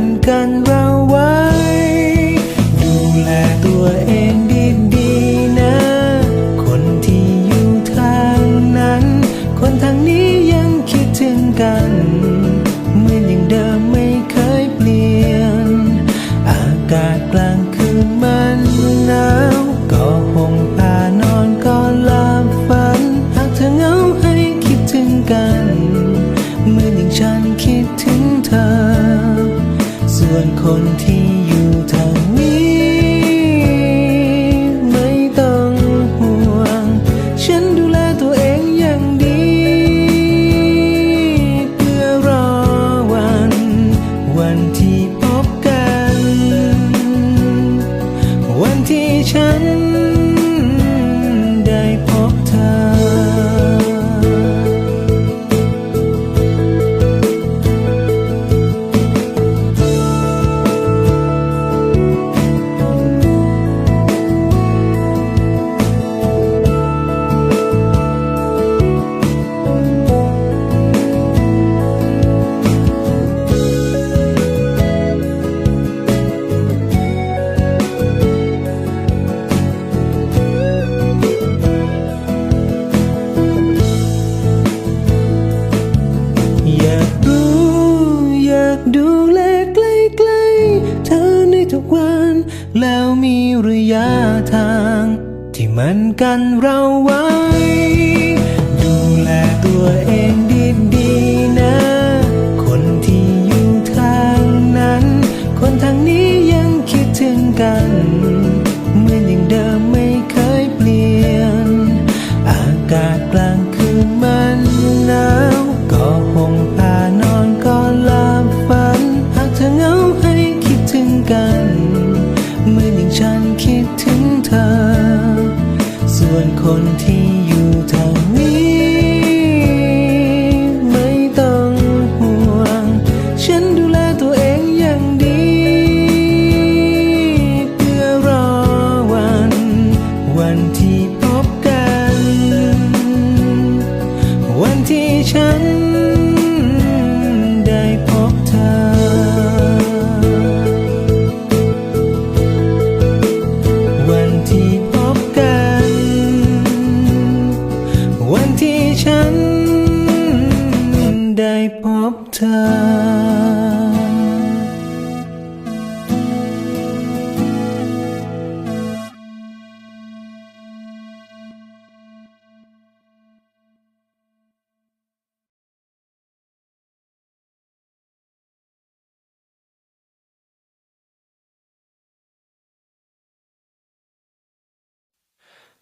นกันเราไว้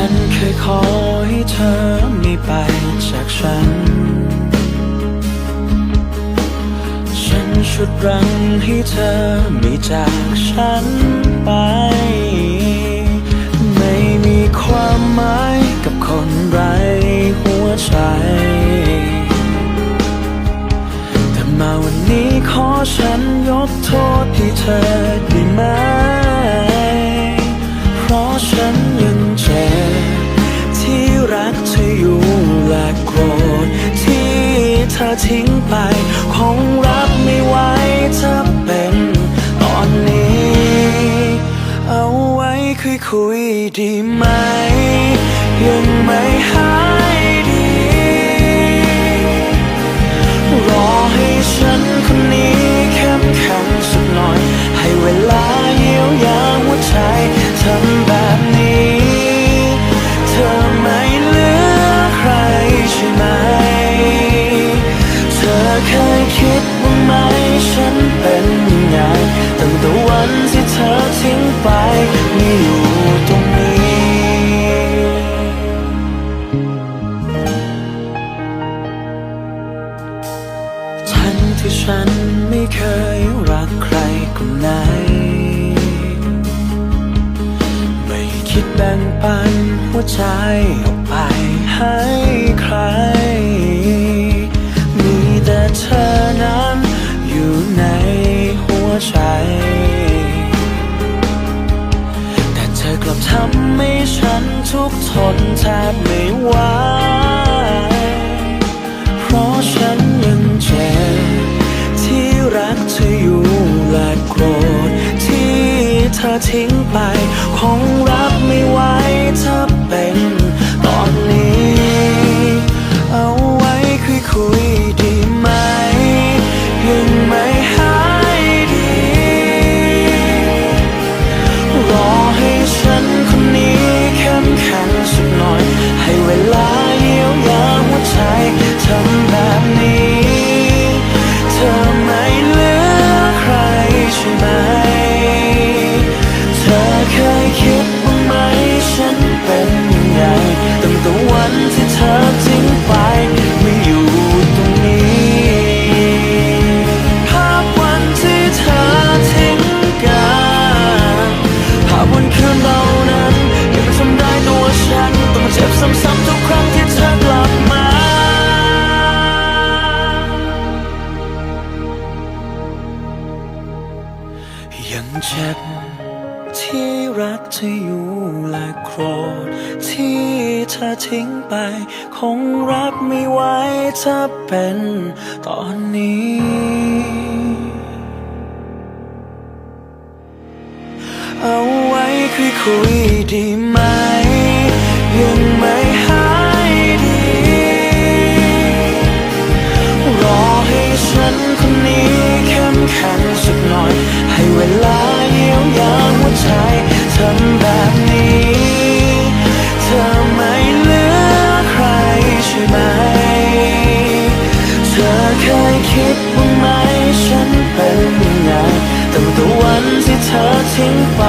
ฉันเคยขอให้เธอไม่ไปจากฉัน ฉันชุดรังให้เธอไม่จากฉันไป ไม่มีความหมายกับคนไร้หัวใจ แต่มาวันนี้ขอฉันยกโทษให้เธอได้ไหม อทิ้งไป คงรับไม่ไหวถ้าเป็นตอนนี้ เอาไว้คุยคุยดีไหม ยังไม่หายันหัวใจออกไปให้ใคร มีแต่เธอนั้นอยู่ในหัวใจ แต่เธอกลับทำให้ฉันทุกทนแทบไม่ไหว เพราะฉันยังเจ็บที่รักเธออยู่และโกรธที่เธอทิ้งไปของเรา ไม่ไหวเธอ ธอเป็นตอนนี้ เอาไว้คุยคุยดีไหม คิดว่าไหมฉันเป็นยังไงตั้งแต่วันที่เธอทิ้งไป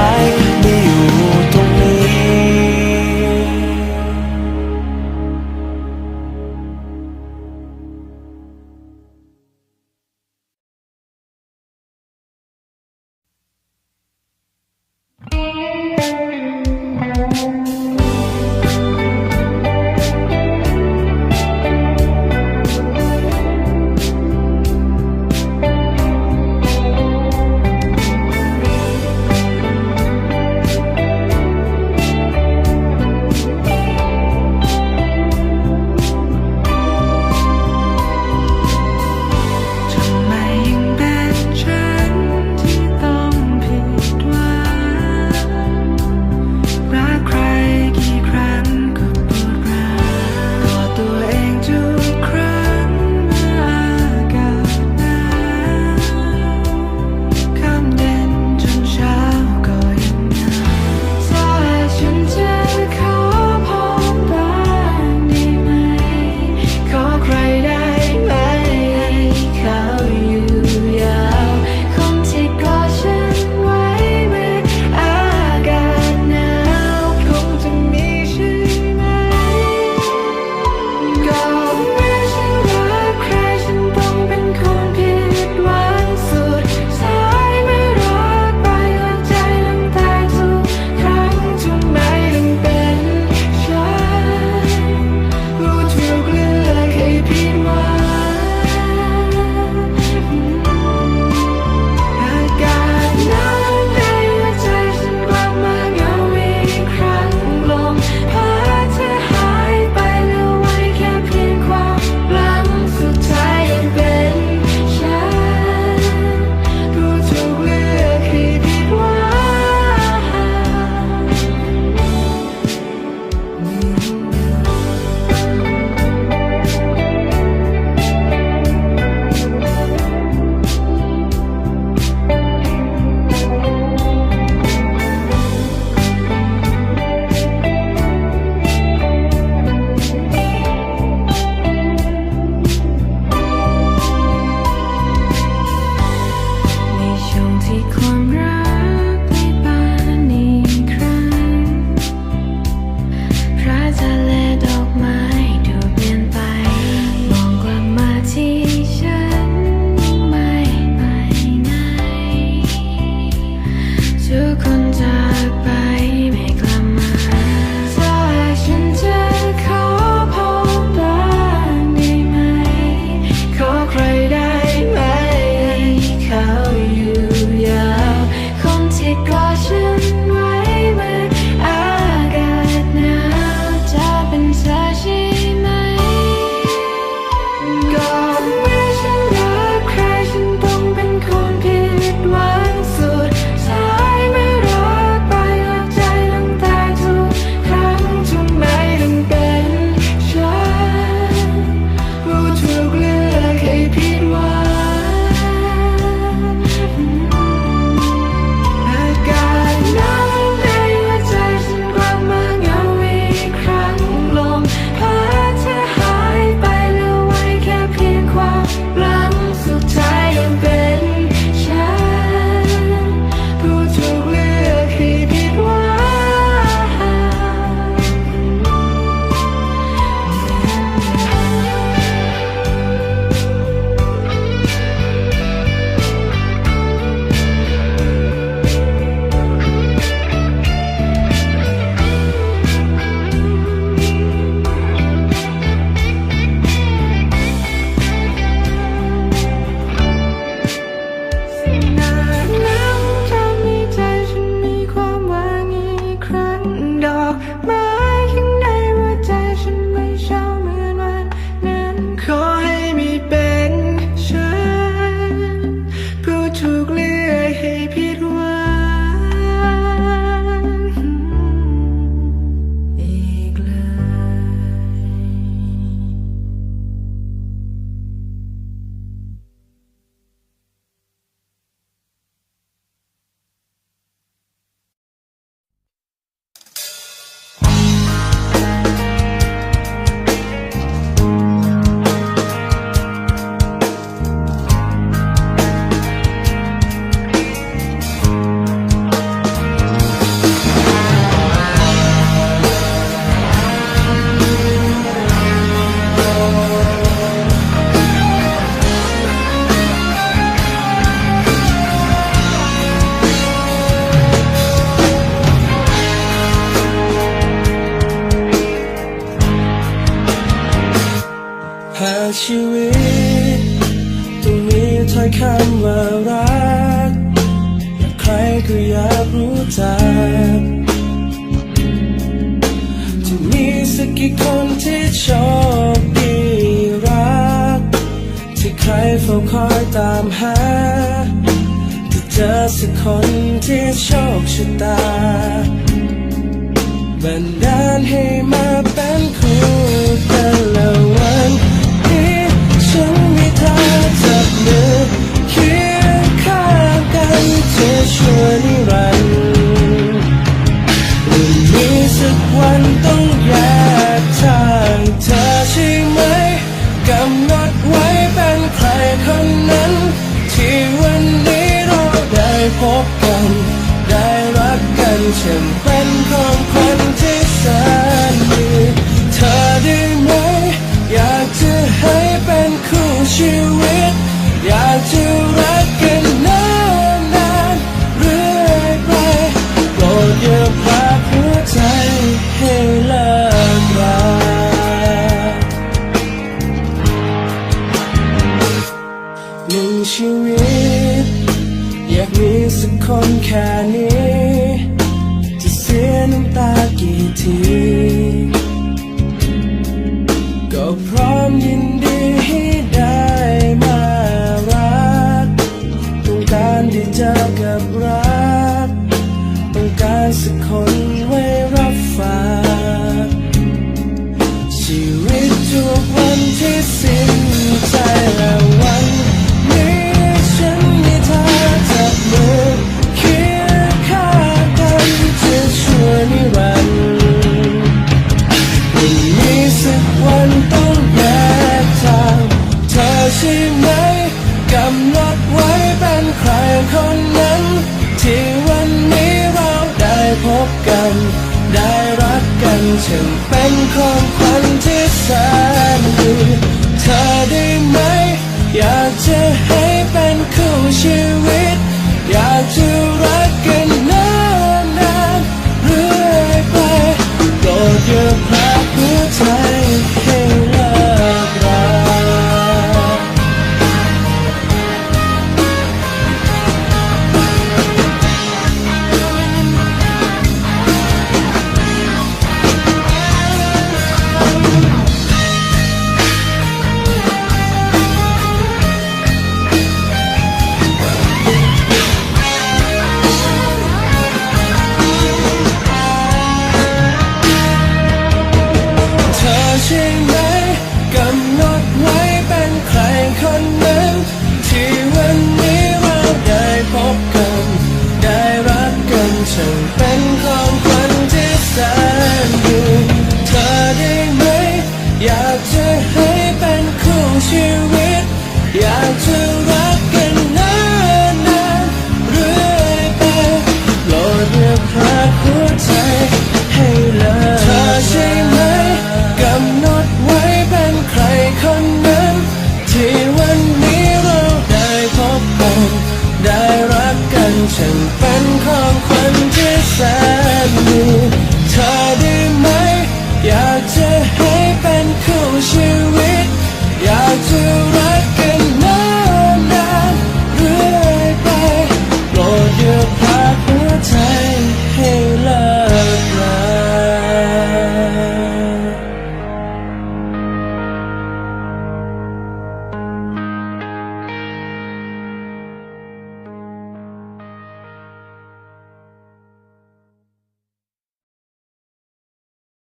รเฝ้าคอยตามหาแต่เจอสักคนที่โชคชะตาบันดาลให้มาเป็นคู่แต่ละวันนี้ฉันมีเธอ พบกัน ได้รักกันฉันเป็นของ 听 สักวันต้องแยกทางเธอใช่ไหมกำหนดไว้เป็นใครคนนั้น ที่วันนี้เราได้พบกัน ได้รักกันถึงเป็นของขวัญที่แสน